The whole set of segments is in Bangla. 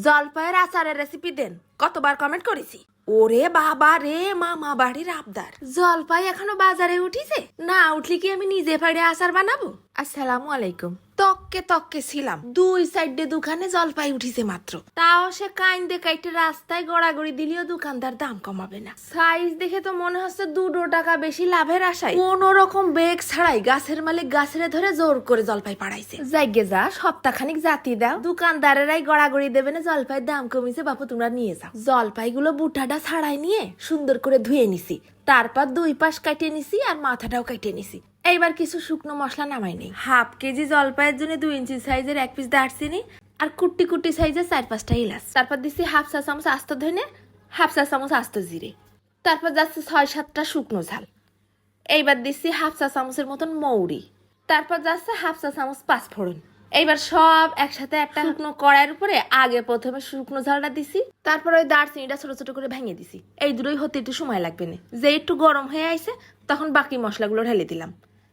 জলপাইয়ের আচারের রেসিপি দেন। কতবার কমেন্ট করেছি। ওরে বাবা রে, মামা বাড়ির আবদার। জলপাই এখনও বাজারে উঠিছে? না উঠলে কি আমি নিজে পাড়ে আচার বানাবো? আসসালামু আলাইকুম। তককে তককে ছিলাম। দুই সাইডে দোকানে জলপাই উঠিছে মাত্র। তাও সে কাইন্দে কাইটে রাস্তায় গড়াগড়ি দিলেও দোকানদার দাম কমাবে না। সাইজ দেখে তো মনে হচ্ছে দুটো টাকা বেশি লাভের আশায়। কোন রকম বেগ ছাড়াই গাছের মালিক গাছের ধরে জোর করে জলপাই পাড়াইছে। যাইগে যা, সপ্তাহখানিক জাতি দাও। দোকানদারেরাই গড়াগড়ি দেবে না, জলপাইয়ের দাম কমিছে, বাপু তোমরা নিয়ে যাও। জলপাইগুলো বুটাটা ছাড়াই নিয়ে সুন্দর করে ধুয়ে নিছি। তারপর দুই পাশ কাটিয়ে নিছি আর মাথাটাও কাটিয়ে নিছি। এইবার কিছু শুকনো মশলা নামাই নেই। হাফ কেজি জলপাইয়ের জন্য দুই ইঞ্চি সাইজের এক পিস দারচিনি আর কুটি কুটি সাইজের চার পাঁচটা ইলাচ। তারপর দিচ্ছি হাফ চা চামচ আস্ত ধনে হাফ চা চামচ আস্ত জিরে। তারপর যাচ্ছে ছয় সাতটা শুকনো ঝাল। এইবার দিচ্ছি হাফ চা চামচের মতন মৌরি। তারপর যাচ্ছে হাফ চা চামচ পাঁচফোড়ন। এইবার সব একসাথে একটা শুকনো কড়াইয়ের উপরে আগে প্রথমে শুকনো ঝালটা দিছি তারপর ওই দারচিনিটা ছোট ছোট করে ভেঙে দিছি। এই দুটোই হতে একটু সময় লাগবে না। যে একটু গরম হয়ে আইছে তখন বাকি মশলাগুলো ঢেলে দিলাম।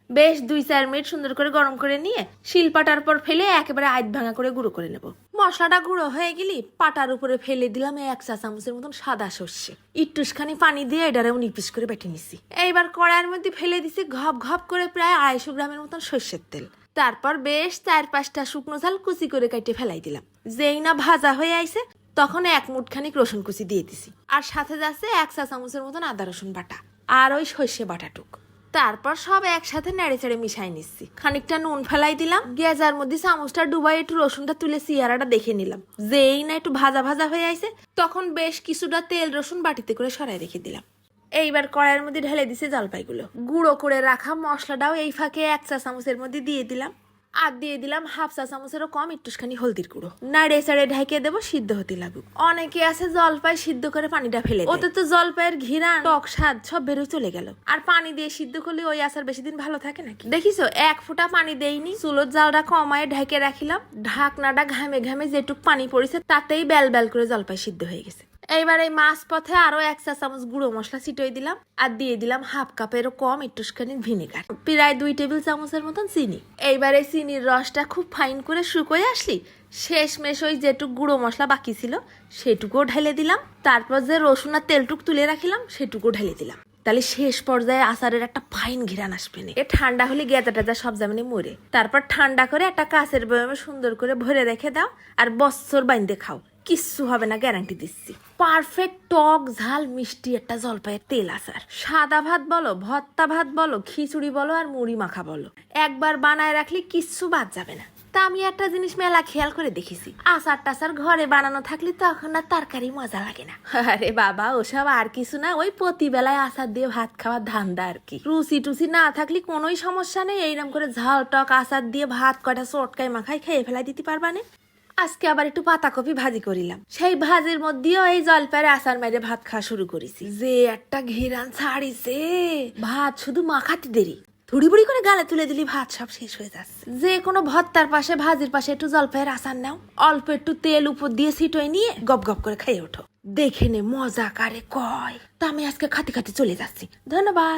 বেশ দুই চার মিনিট সুন্দর করে গরম করে নিয়ে শিল পাটার পর ফেলে একেবারে আইত ভাঙা করে গুঁড়ো করে নেব। মশলাটা গুঁড়ো হয়ে গেলি পাটার উপরে ফেলে দিলাম এক চা চামচের মতন সাদা সর্ষে। একটুখানি পানি দিয়ে এটারে উনি পিস করে বেটে নিছি। এইবার কড়াইয়ের মধ্যে ফেলে দিছি ঘপ ঘপ করে প্রায় আড়াইশো গ্রামের মতন সর্ষের তেল। তারপর বেশ চার পাঁচটা শুকনো ঝাল কুচি করে কাটে ফেলাই দিলাম। যেই না ভাজা হয়ে আইছে, তখন এক মুঠখানি রসুন কুচি দিয়ে দিছি। আর সাথে যাচ্ছে এক চা চামচের মতন আদা রসুন বাটা। আর ওই সর্ষে বাটাটুক। তারপর সব একসাথে নেড়ে চেড়ে মিশাই নিচ্ছি। খানিকটা নুন ফেলাই দিলাম, গেজার মধ্যে চামচটা ডুবাই একটু রসুনটা তুলে সিয়ারাটা দেখে নিলাম। যেই না একটু ভাজা ভাজা হয়ে আইছে, তখন বেশ কিছুটা তেল রসুন বাটিতে করে সরাই রেখে দিলাম। এইবার কড়াইয়ের মধ্যে ঢেলে দিছে জলপাইগুলো। গুঁড়ো করে রাখা মশলাটাও এই ফাঁকে এক চা চামচের মধ্যে দিয়ে দিলাম। আর দিয়ে দিলাম হাফ চা চামচেরও কম, একটুখানি হলদির গুঁড়ো। নাড়ে চাড়ে ঢেকে দেবো, সিদ্ধ হতে লাগুক। অনেকে আছে জলপাই সিদ্ধ করে পানিটা ফেলে ওতে তো জলপাইয়ের ঘিরা টক স্বাদ, সব বেরো চলে গেল। আর পানি দিয়ে সিদ্ধ করলে ওই আচার বেশি দিন ভালো থাকে নাকি? দেখিছো, এক ফোঁটা পানি দেইনি। চুলোর জালটা কমায় ঢেকে রাখিলাম। ঢাকনাটা ঘামে ঘামে যেটুক পানি পড়েছে, তাতেই বেল বেল করে জলপাই সিদ্ধ হয়ে গেছে। এইবার এই মাছ পথে আরও এক চা চামচ গুঁড়ো মশলা ছিটিয়ে দিলাম আর দিয়ে দিলাম হাফ কাপেরও কম একটুখানি ভিনেগার, প্রায় দুই টেবিল চামচের মতন চিনি। এইবার এই চিনির রসটা খুব ফাইন করে শুকোয় আসলি শেষ মেশ ওই যেটুক গুঁড়ো মশলা বাকি ছিল সেটুকুও ঢেলে দিলাম, তারপর যে রসুন আর তেলটুক তুলে রাখিলাম সেটুকুও ঢেলে দিলাম। তাহলে শেষ পর্যায়ে আচারের একটা ফাইন ঘিরান আসবে না। এ ঠান্ডা হলে গেজা টেজা সব জামিনে মরে। তারপর ঠান্ডা করে একটা কাঁচের বয়মে সুন্দর করে ভরে রেখে দাও আর বছর বাইন্দে খাও। কিচ্ছু হবে না গ্যারান্টি দিচ্ছি। পারফেক্ট টক, ঝাল, মিষ্টি একটা জলপাইয়ের তেল আচার সাদা ভাত বলো ভত্তা ভাত বলো, খিচুড়ি বলো আর মুড়ি মাখা বলো। একবার বানায় রাখলে কিচ্ছু বাদ যাবে না। তা আমি একটা জিনিস মেলা খেয়াল করে দেখেছি। আচার টাচার ঘরে বানানো থাকলে তখন আর তরকারি মজা লাগে না। আরে বাবা, ওসব আর কিছু না, ওই প্রতিবেলায় আচার দিয়ে ভাত খাওয়ার ধান্দা আর কি। রুচি টুচি না থাকলে কোনোই সমস্যা নেই এইরকম করে ঝাল, টক, আচার দিয়ে ভাত কটা চটকায় মাখায় খেয়ে ফেলাই দিতে পারবা না। আজকে আবার একটু পাতাকপি ভাজি করিলাম। সেই ভাজির মধ্যেও এই জলপাইয়ের আচার মেরে ভাত খাওয়া শুরু করেছি। যে একটা ঘিরান ছাড়িছে। ভাত শুধু মাখাতে দেরি। থুড়ি করে গালে তুলে দিলি ভাত সব শেষ হয়ে যাচ্ছে। যে কোনো ভত্তার পাশে, ভাজির পাশে একটু জলপাইয়ের আচার নাও। অল্প একটু তেল উপর দিয়ে সিটোয় নিয়ে গপ গপ করে খাইয়ে ওঠো। দেখে নে মজা কারে কয়। তা আমি আজকে খাতে খাতে চলে যাচ্ছি। ধন্যবাদ।